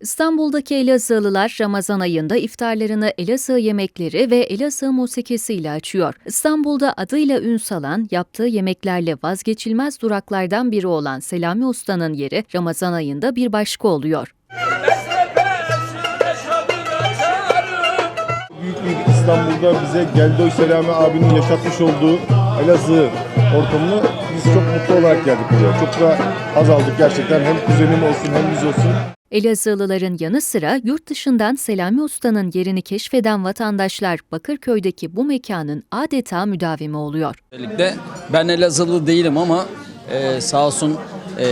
İstanbul'daki Elazığlılar Ramazan ayında iftarlarını Elazığ yemekleri ve Elazığ musikisiyle açıyor. İstanbul'da adıyla ün salan, yaptığı yemeklerle vazgeçilmez duraklardan biri olan Selami Usta'nın yeri Ramazan ayında bir başka oluyor. Büyük bir İstanbul'da bize Geldoy Selami abinin yaşatmış olduğu Elazığ ortamını biz çok mutlu olarak geldik buraya. Çok da haz aldık gerçekten. Hem kuzenim olsun hem biz olsun. Elazığlıların yanı sıra yurt dışından Selami Usta'nın yerini keşfeden vatandaşlar Bakırköy'deki bu mekanın adeta müdavimi oluyor. Özellikle ben Elazığlı değilim ama e, sağ olsun e,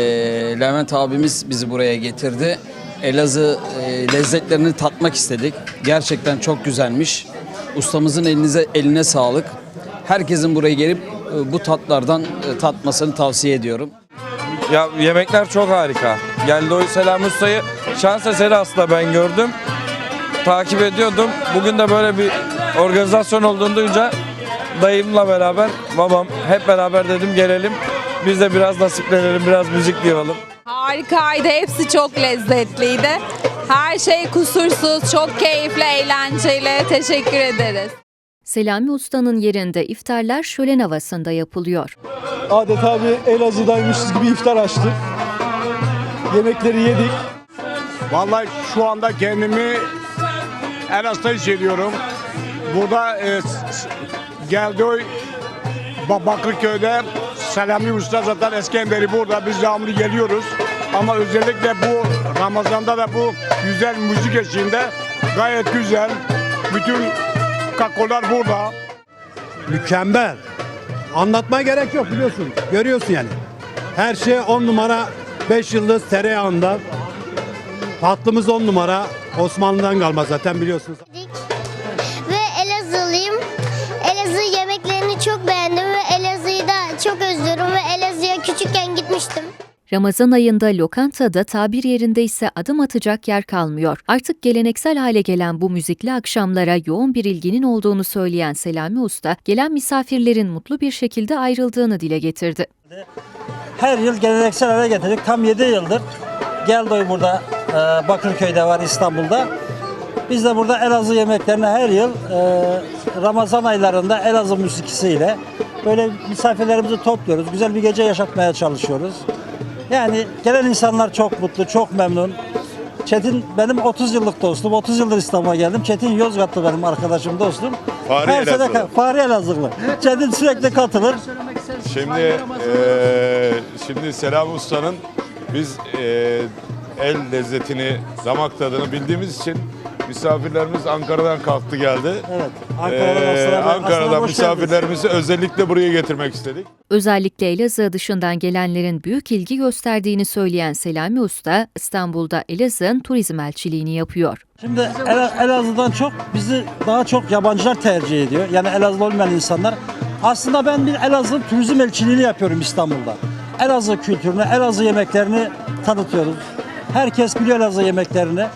Levent abimiz bizi buraya getirdi. Elazığ e, lezzetlerini tatmak istedik. Gerçekten çok güzelmiş. Ustamızın elinize eline sağlık. Herkesin buraya gelip e, bu tatlardan e, tatmasını tavsiye ediyorum. Ya yemekler çok harika. Geldi o Selam Usta'yı şans eseri aslında ben gördüm. Takip ediyordum. Bugün de böyle bir organizasyon olduğunu duyunca dayımla beraber babam hep beraber dedim gelelim. Biz de biraz nasiplenelim, biraz müzik duyalım. Harikaydı. Hepsi çok lezzetliydi. Her şey kusursuz, çok keyifli, eğlenceli. Teşekkür ederiz. Selami Usta'nın yerinde iftarlar şölen havasında yapılıyor. adeta bir Elazığ'daymışız gibi iftar açtık. Yemekleri yedik. Vallahi şu anda kendimi en hasta hissediyorum. Burada e, Geldoy Ba- Bakırköy'de Selami Usta zaten eskiden beri burada. Biz devamlı geliyoruz. Ama özellikle bu Ramazan'da da bu güzel müzik eşliğinde gayet güzel. Bütün kakolar burada. Mükemmel. Anlatmaya gerek yok biliyorsun. Görüyorsun yani. Her şey 10 numara 5 yıldız tereyağında. Tatlımız 10 numara. Osmanlı'dan kalma zaten biliyorsunuz. ve Elazığlıyım. Elazığ yemeklerini çok beğendim ve Elazığ'ı da çok özlüyorum ve Elazığ'a küçükken gitmiştim. Ramazan ayında lokantada tabir yerinde ise adım atacak yer kalmıyor. Artık geleneksel hale gelen bu müzikli akşamlara yoğun bir ilginin olduğunu söyleyen Selami Usta, gelen misafirlerin mutlu bir şekilde ayrıldığını dile getirdi. Her yıl geleneksel hale getirdik. Tam 7 yıldır Geldoy burada e, Bakırköy'de var İstanbul'da. Biz de burada Elazığ yemeklerini her yıl e, Ramazan aylarında Elazığ müzikisiyle böyle misafirlerimizi topluyoruz. Güzel bir gece yaşatmaya çalışıyoruz. Yani gelen insanlar çok mutlu, çok memnun. Çetin benim 30 yıllık dostum. 30 yıldır İstanbul'a geldim. Çetin Yozgatlı benim arkadaşım, dostum. Fahri Her Elazığlı. Fahri Elazığlı. Çetin sürekli katılır. Şimdi eee, şimdi Selam Usta'nın biz eee, el lezzetini, damak tadını bildiğimiz için misafirlerimiz Ankara'dan kalktı geldi. Evet. Ankara'dan Eee, aslında- aslında Ankara'dan hoş geldiniz. misafirlerimizi özellikle buraya getirmek istedik. Özellikle Elazığ dışından gelenlerin büyük ilgi gösterdiğini söyleyen Selami Usta, İstanbul'da Elazığ'ın turizm elçiliğini yapıyor. Şimdi El- Elazığ'dan çok bizi daha çok yabancılar tercih ediyor. Yani Elazığ olmayan insanlar. Aslında ben bir Elazığ turizm elçiliğini yapıyorum İstanbul'da. Elazığ kültürünü, Elazığ yemeklerini tanıtıyoruz. Herkes biliyor Elazığ yemeklerini.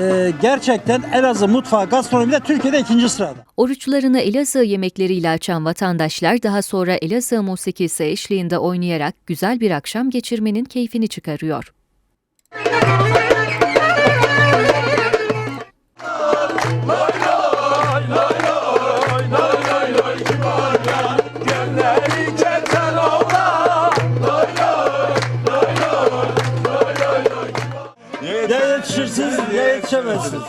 Ee, gerçekten Elazığ mutfağı gastronomide Türkiye'de ikinci sırada. Oruçlarını Elazığ yemekleriyle açan vatandaşlar daha sonra Elazığ musikisi eşliğinde oynayarak güzel bir akşam geçirmenin keyfini çıkarıyor. Yetişirsiniz ya yetişemezsiniz.